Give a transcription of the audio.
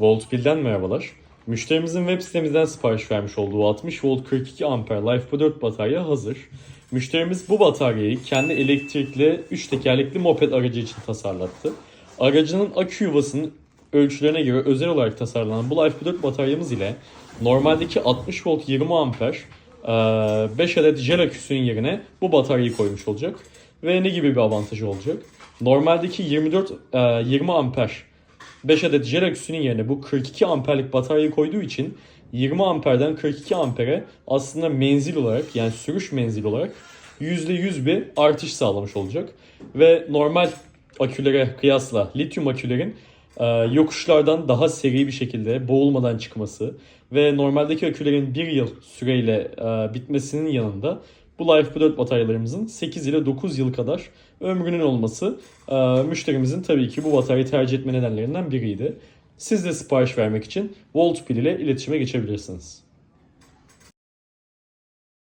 Voltpil'den merhabalar. Müşterimizin web sitemizden sipariş vermiş olduğu 60 volt 42 amper LiFePro4 batarya hazır. Müşterimiz bu bataryayı kendi elektrikli 3 tekerlekli moped aracı için tasarlattı. Aracının akü yuvasının ölçülerine göre özel olarak tasarlanan bu LiFePro4 bataryamız ile normaldeki 60 volt 20 amper 5 adet jel aküsünün yerine bu bataryayı koymuş olacak. Ve ne gibi bir avantajı olacak? Normaldeki 24 e, 20 amper 5 adet aküsünün yerine bu 42 amperlik bataryayı koyduğu için 20 amperden 42 ampere aslında menzil olarak yani sürüş menzil olarak %100 bir artış sağlamış olacak. Ve normal akülere kıyasla lityum akülerin e, yokuşlardan daha seri bir şekilde boğulmadan çıkması ve normaldeki akülerin 1 yıl süreyle e, bitmesinin yanında bu LiFePro4 bataryalarımızın 8 ile 9 yıl kadar ömrünün olması e, müşterimizin tabii ki bu bataryayı tercih etme nedenlerinden biriydi. Siz de sipariş vermek için Voltpil ile iletişime geçebilirsiniz.